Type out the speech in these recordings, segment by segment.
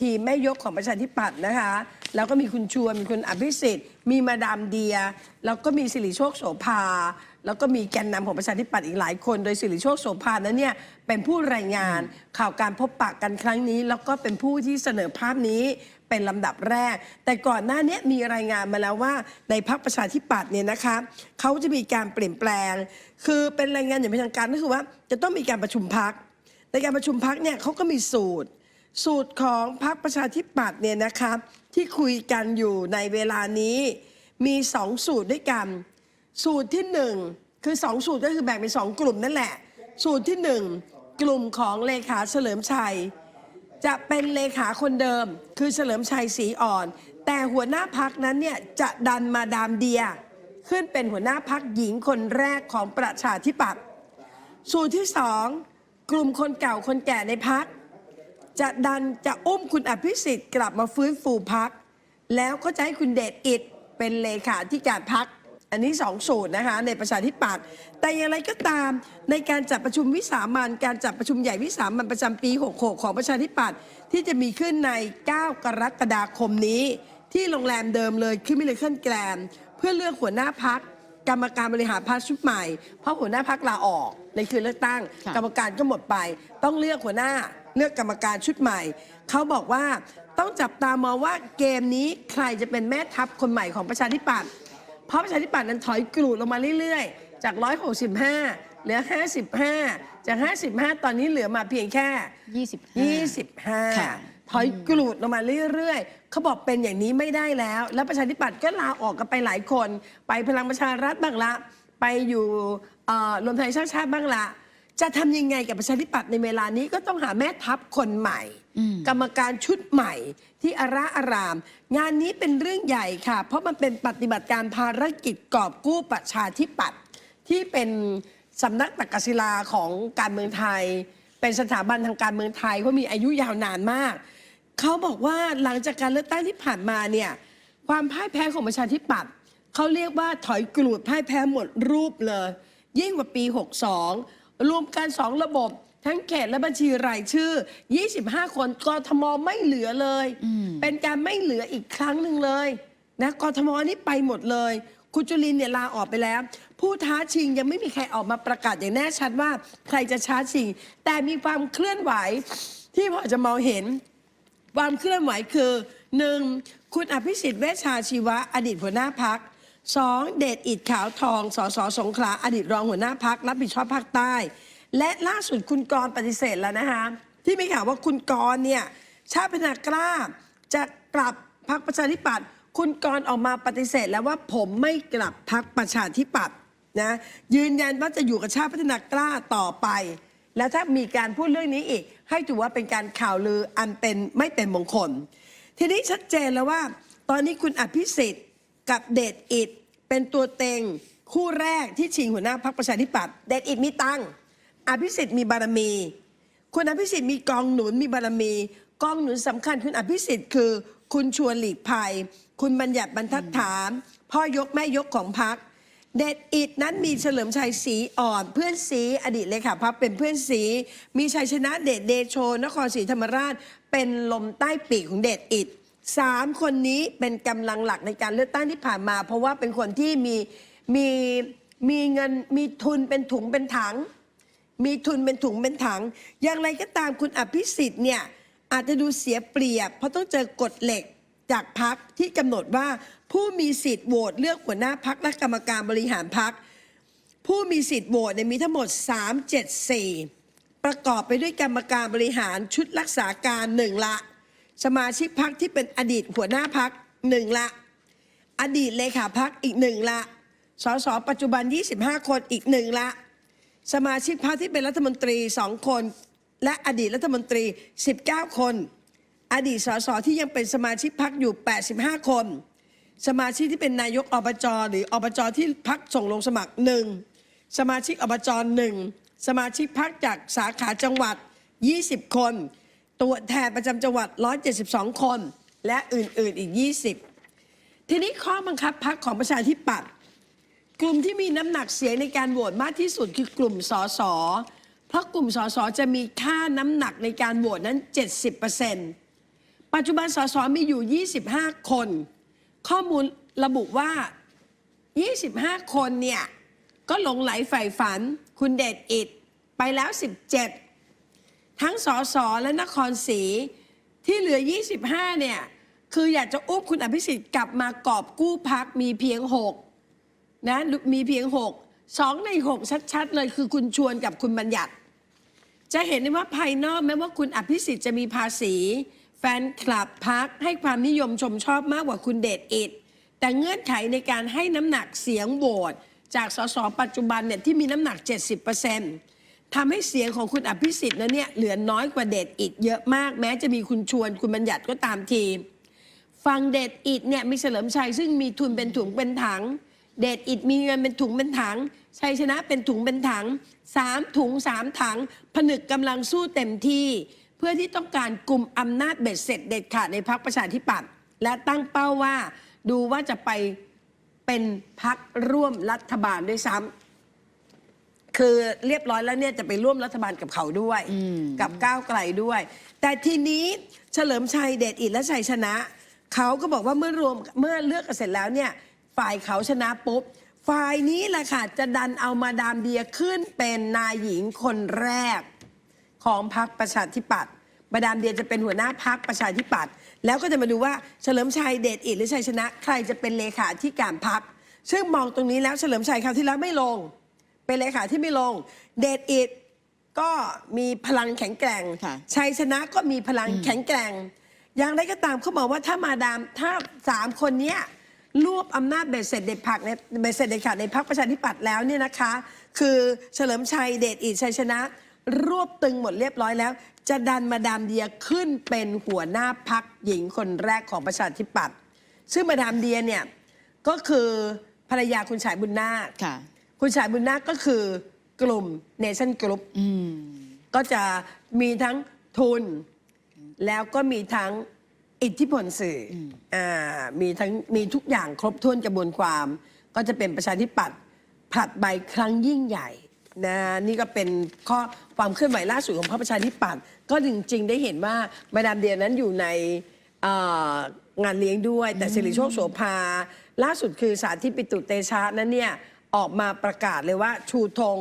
ทีมแม่ยกของประชาธิปัตย์นะคะ แล้วก็มีคุณชวนมีคุณอภิสิทธิ์ มีมาดามเดีย แล้วก็มีสิริโชคโสภา แล้วก็มีแกนนำของประชาธิปัตย์อีกหลายคน โดยสิริโชคโสภานั้นเนี่ยเป็นผู้รายงานข่าวการพบปะกันครั้งนี้ แล้วก็เป็นผู้ที่เสนอภาพนี้เป็นลำดับแรก แต่ก่อนหน้านี้มีรายงานมาแล้วว่าในพรรคประชาธิปัตย์เนี่ยนะคะเขาจะมีการเปลี่ยนแปลง คือเป็นรายงานอย่างเป็นทางการก็คือว่า จะต้องมีการประชุมพักในการประชุมพักเนี่ยเขาก็มีสูตร สูตรของพรรคประชาธิปัตย์เนี่ยนะครับ ที่คุยกันอยู่ในเวลานี้ มีสองสูตรด้วยกัน สูตรที่หนึ่งคือสองสูตรก็คือแบ่งเป็นสองกลุ่มนั่นแหละ สูตรที่หนึ่งกลุ่มของเลขาเฉลิมชัย จะเป็นเลขาคนเดิม คือเฉลิมชัยศรีอ่อน แต่หัวหน้าพักนั้นเนี่ยจะดันมาดามเดีย ขึ้นเป็นหัวหน้าพักหญิงคนแรกของประชาธิปัตย์สูตรที่สองกลุ่มคนเก่าคนแก่ในพัก จะดันจะอุ้มคุณอภิสิทธิ์กลับมาฟื้นฟูพัก แล้วก็จะให้คุณเดชอิดเป็นเลขาธิการพัก อันนี้สองสูตรนะคะในประชาธิปัตย์แต่อย่างไรก็ตามในการจัดประชุมวิสามันการจัดประชุมใหญ่วิสามันประจำปี 66 ของประชาธิปัตย์ที่จะมีขึ้นใน 9 กรกฎาคมนี้ ที่โรงแรมเดิมเลยคือมิเลเคิลแกรนเพื่อเลือกหัวหน้าพักกรรมการบริหารพรรคชุดใหม่ เพราะหัวหน้าพักลาออกในคืนเลือกตั้งค่ะกรรมการก็หมดไป ต้องเลือกหัวหน้า เลือกกรรมการชุดใหม่ เขาบอกว่าต้องจับตามองว่าเกมนี้ใครจะเป็นแม่ทัพคนใหม่ของประชาธิปัตย์เพราะประชาธิปัตย์นั้นถอยกรูดลงมาเรื่อยๆ จาก 165 เหลือ 55 จาก 55 ตอนนี้เหลือมาเพียงแค่ 25ค่ะ25ถอยกรูดลงมาเรื่อยๆ เขาบอกเป็นอย่างนี้ไม่ได้แล้ว แล้วประชาธิปัตย์ก็ลาออกกันไปหลายคน ไปพลังประชารัฐบ้างละ ไปอยู่เอ่อรวมไทยสร้างชาติบ้างละ จะทำยังไงกับประชาธิปัตย์ในเวลานี้ก็ต้องหาแม่ทัพคนใหม่อืมกรรมการชุดใหม่ที่อาระอาราม งานนี้เป็นเรื่องใหญ่ค่ะ เพราะมันเป็นปฏิบัติการภารกิจกอบกู้ประชาธิปัตย์ที่เป็นสำนักตักกศิลาของการเมืองไทย เป็นสถาบันทางการเมืองไทยเพราะมีอายุยาวนานมาก เขาบอกว่าหลังจากการเลือกตั้งที่ผ่านมาเนี่ยความพ่ายแพ้ของประชาธิปัตย์เขาเรียกว่าถอยกรูดพ่ายแพ้หมดรูปเลย ยิ่งกว่าปี 62 รวมกันสองระบบ ทั้งเขตและบัญชีรายชื่อ 25 คนกทมไม่เหลือเลยอืมเป็นการไม่เหลืออีกครั้งหนึ่งเลยนะกทมนี่ไปหมดเลย คุณจุลินเนี่ยลาออกไปแล้ว ผู้ท้าชิงยังไม่มีใครออกมาประกาศอย่างแน่ชัดว่าใครจะช้าชิง แต่มีความเคลื่อนไหวที่พอจะมองเห็นความเคลื่อนไหวคือหนึ่งคุณอภิสิทธิ์เวชชาชีวะ อดีตหัวหน้าพัก สองเดชอิดขาวทองสสสงขลาอดีตรองหัวหน้าพักรับผิดชอบภาคใต้ และล่าสุดคุณกรปฏิเสธแล้วนะคะ ที่มีข่าวว่าคุณกรเนี่ยชาติพัฒนากล้าจะกลับพักประชาธิปัตย์คุณกรออกมาปฏิเสธแล้วว่าผมไม่กลับพักประชาธิปัตย์นะยืนยันว่าจะอยู่กับชาติพัฒนากล้าต่อไป แล้วถ้ามีการพูดเรื่องนี้อีก ให้ถือว่าเป็นการข่าวลืออันเป็นไม่เป็นมงคล ทีนี้ชัดเจนแล้วว่า ตอนนี้คุณอภิสิทธิ์ กับเดชอิดเป็นตัวเต็งคู่แรกที่ชิงหัวหน้าพรรคประชาธิปัตย์เดชอิดมีตังอภิสิทธิ์มีบารมี คุณอภิสิทธิ์มีกองหนุนมีบารมี กองหนุนสำคัญคุณอภิสิทธิ์คือ คุณชวนหลีกภัย คุณบัญญัติบรรทัดฐาน พ่อยกแม่ยกของพักเดดอิดนั้นมีเฉลิมชัยศรีอ่อนเพื่อนสีอดีตเลขาพักเป็นเพื่อนสี มีชัยชนะเดชเดโชนครศรีธรรมราช เป็นลมใต้ปีกของเดชอิด สามคนนี้เป็นกำลังหลักในการเลือกตั้งที่ผ่านมา เพราะว่าเป็นคนที่มีมีมีเงินมีทุนเป็นถุงเป็นถัง มีทุนเป็นถุงเป็นถัง อย่างไรก็ตามคุณอภิสิทธิ์เนี่ยอาจจะดูเสียเปรียบ เพราะต้องเจอกฎเหล็กจากพักที่กำหนดว่าผู้มีสิทธิ์โหวตเลือกหัวหน้าพักและกรรมการบริหารพักผู้มีสิทธิ์โหวตเนี่ยมีทั้งหมด 374 ประกอบไปด้วยกรรมการบริหารชุดรักษาการหนึ่งละ สมาชิกพักที่เป็นอดีตหัวหน้าพักหนึ่งละ อดีตเลขาพักอีกหนึ่งละสสปัจจุบัน 25 คนอีกหนึ่งละ สมาชิกพรรคที่เป็นรัฐมนตรีสองคน และอดีตรัฐมนตรี 19 คน อดีตสสที่ยังเป็นสมาชิกพรรคอยู่ 85 คน สมาชิกที่เป็นนายกอบจหรืออบจที่พักส่งลงสมัครหนึ่งสมาชิกอบจหนึ่งสมาชิกพรรคจากสาขาจังหวัด 20 คน ตัวแทนประจำจังหวัด 172 คน และอื่น ๆ อีก 20 ทีนี้ข้อบังคับพรรคของประชาธิปัตย์กลุ่มที่มีน้ำหนักเสียงในการโหวตมากที่สุดคือกลุ่มสสเพราะกลุ่มสสจะมีค่าน้ำหนักในการโหวตนั้น 70%ปัจจุบันสสมีอยู่ 25 คน ข้อมูลระบุว่า 25 คนเนี่ย ก็หลงไหลใฝ่ฝัน คุณเดชอิดไปแล้ว 17 ทั้งสสและนครศรีที่เหลือ 25 เนี่ย คืออยากจะอุ้มคุณอภิสิทธิ์กลับมากอบกู้พักมีเพียง 6 นะ มีเพียง6สองใน 6 ชัด ๆ เลยคือคุณชวนกับคุณบัญญัติ จะเห็นได้ว่าภายนอกแม้ว่าคุณอภิสิทธิ์จะมีภาษี แฟนคลับพักให้ความนิยมชมชอบมากกว่าคุณเดชอิดแต่เงื่อนไขในการให้น้ำหนักเสียงโหวตจากสสปัจจุบันเนี่ยที่มีน้ำหนัก 70% ทำให้เสียงของคุณอภิสิทธิ์นั้นเนี่ยเหลือน้อยกว่าเดชอิดเยอะมากแม้จะมีคุณชวนคุณบัญญัติก็ตามทีฟังเดชอิดเนี่ยมีเฉลิมชัยซึ่งมีทุนเป็นถุงเป็นถัง เดชอิดมีเงินเป็นถุงเป็นถัง ชัยชนะเป็นถุงเป็นถังสามถุงสามถัง ผนึกกำลังสู้เต็มที่ เพื่อที่ต้องการกลุ่มอำนาจเบ็ดเสร็จเด็ดขาดในพรรคประชาธิปัตย์และตั้งเป้าว่าดูว่าจะไปเป็นพักร่วมรัฐบาลด้วยซ้ำ คือเรียบร้อยแล้วเนี่ยจะไปร่วมรัฐบาลกับเขาด้วยอืมกับก้าวไกลด้วย แต่ทีนี้เฉลิมชัยเดชอิดและชัยชนะ เขาก็บอกว่าเมื่อรวมเมื่อเลือกกันเสร็จแล้วเนี่ยฝ่ายเขาชนะปุ๊บฝ่ายนี้แหละค่ะจะดันเอามาดามเดียขึ้นเป็นนายหญิงคนแรกของพรรคประชาธิปัตย์มาดามเดียจะเป็นหัวหน้าพรรคประชาธิปัตย์แล้วก็จะมาดูว่าเฉลิมชัยเดชอิดหรือชัยชนะ ใครจะเป็นเลขาธิการพรรคซึ่งมองตรงนี้แล้วเฉลิมชัยคราวที่แล้วไม่ลง เป็นเลขาที่ไม่ลง เดชอิดก็มีพลังแข็งแกร่งค่ะชัยชนะก็มีพลังแข็งแกร่ง อย่างไรก็ตามเขาบอกว่าถ้ามาดามถ้าสามคนเนี้ยรวบอำนาจเบ็ดเสร็จเด็ดผักในเบ็ดเสร็จเด็ดขาดในพรรคประชาธิปัตย์แล้วเนี่ยนะคะ คือเฉลิมชัยเดชอิดชัยชนะ รวบตึงหมดเรียบร้อยแล้ว จะดันมาดามเดียขึ้นเป็นหัวหน้าพักหญิงคนแรกของประชาธิปัตย์ซึ่งมาดามเดียเนี่ยก็คือภรรยาคุณชายบุญนาค ค่ะคุณชายบุญนาคก็คือกลุ่มเนชั่นกรุ๊ปอืมก็จะมีทั้งทุน แล้วก็มีทั้งอิทธิพลสื่ออมอ่ามีทั้งมีทุกอย่างครบถ้วนกระบวนความ ก็จะเป็นประชาธิปัตย์ผลัดใบครั้งยิ่งใหญ่นะนี่ก็เป็นข้อความเคลื่อนไหวล่าสุดของพรรคประชาธิปัตย์ก็จริง ๆ ได้เห็นว่ามาดามเดียนั้นอยู่ในเอ่องานเลี้ยงด้วย แต่สิริโชคโสภาล่าสุดคือสาธิตปิตุเตชะนั้นเนี่ย ออกมาประกาศเลยว่า ชูธง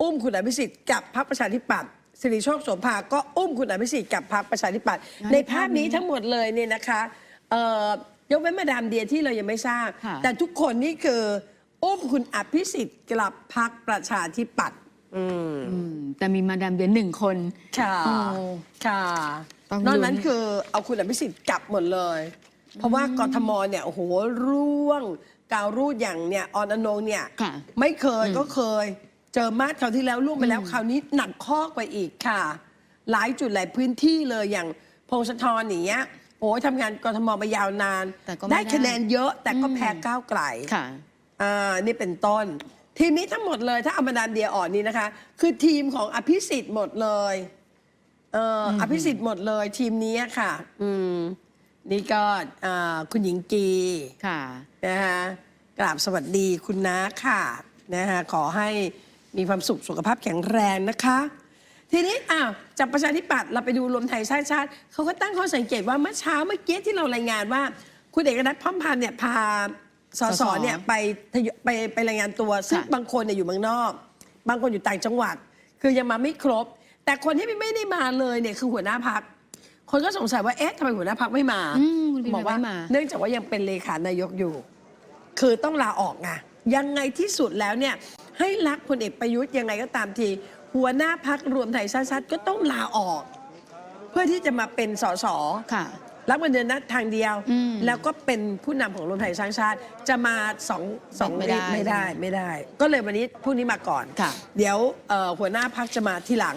อุ้มคุณอภิสิทธิ์กับพรรคประชาธิปัตย์สิริโชคโสภาก็อุ้มคุณอภิสิทธิ์กับพรรคประชาธิปัตย์ในในภาพภาพนี้นี้ทั้งหมดเลยเนี่ยนะคะเอ่อยกเว้นมาดามเดียที่เรายังไม่ทราบค่ะแต่ทุกคนนี่คืออุ้มคุณอภิสิทธิ์กลับพรรคประชาธิปัตย์อืมอืมแต่มีมาดามเดียหนึ่งคน ค่ะโอ้ค่ะต้องนอกนั้นลุ้นคือเอาคุณอภิสิทธิ์กลับหมดเลย เพราะว่ากทมเนี่ยโอ้โหร่วง กาวรูดอย่างเนี่ยออนอนงเนี่ยค่ะไม่เคยอืมก็เคย เจอมาดคราวที่แล้วล่วงไปแล้วอืมคราวนี้หนักข้อกว่าอีกค่ะ หลายจุดหลายพื้นที่เลยอย่างพงศธรอย่างเงี้ยโอ้ยทำงานกทมมายาวนาน แต่ก็ไม่ได้ได้ คะแนนเยอะแต่ก็อืมแพ้ก้าวไกล ค่ะ อ่า นี่เป็นต้น ทีมนี้ทั้งหมดเลยถ้าเอามาดามเดียอ่อนนี่นะคะ คือทีมของอภิสิทธิ์หมดเลย เอออมอภิสิทธิ์หมดเลยทีมนี้ค่ะ อืม นี่ก็อ่าคุณหญิงกีค่ะ นะคะกราบสวัสดีคุณน้าค่ะนะคะขอให้มีความสุขสุขภาพแข็งแรงนะคะ ทีนี้อ้าวจากประชาธิปัตย์เราไปดูรวมไทยสร้างชาติเขาก็ตั้งข้อสังเกตว่าเมื่อเช้าเมื่อกี้ที่เรารายงานว่า คุณเอกนัทพัมพันธ์เนี่ยพาสสสสเนี่ยไปทยไปไปรายงานตัว ซึ่งค่ะบางคนเนี่ยอยู่เมืองนอก บางคนอยู่ต่างจังหวัด คือยังมาไม่ครบ แต่คนที่ไม่ได้มาเลยเนี่ยคือหัวหน้าพัก คนก็สงสัยว่าเอ๊ะทำไมหัวหน้าพักไม่มาอืมคุณปีบอกว่าไม่มา เนื่องจากว่ายังเป็นเลขานายกอยู่ คือต้องลาออกไงยังไงที่สุดแล้วเนี่ย ให้รักพลเอกประยุทธ์ยังไงก็ตามที หัวหน้าพักรวมไทยสร้างชาติก็ต้องลาออก เพื่อที่จะมาเป็นสส ค่ะ รับเงินเดือนนะทางเดียว อืมแล้วก็เป็นผู้นำของรวมไทยสร้างชาติ จะมาสองสองไม่ได้ไม่ได้ไม่ได้ ก็เลยวันนี้พรุ่งนี้มาก่อน ค่ะ เดี๋ยวเอ่อหัวหน้าพักจะมาทีหลัง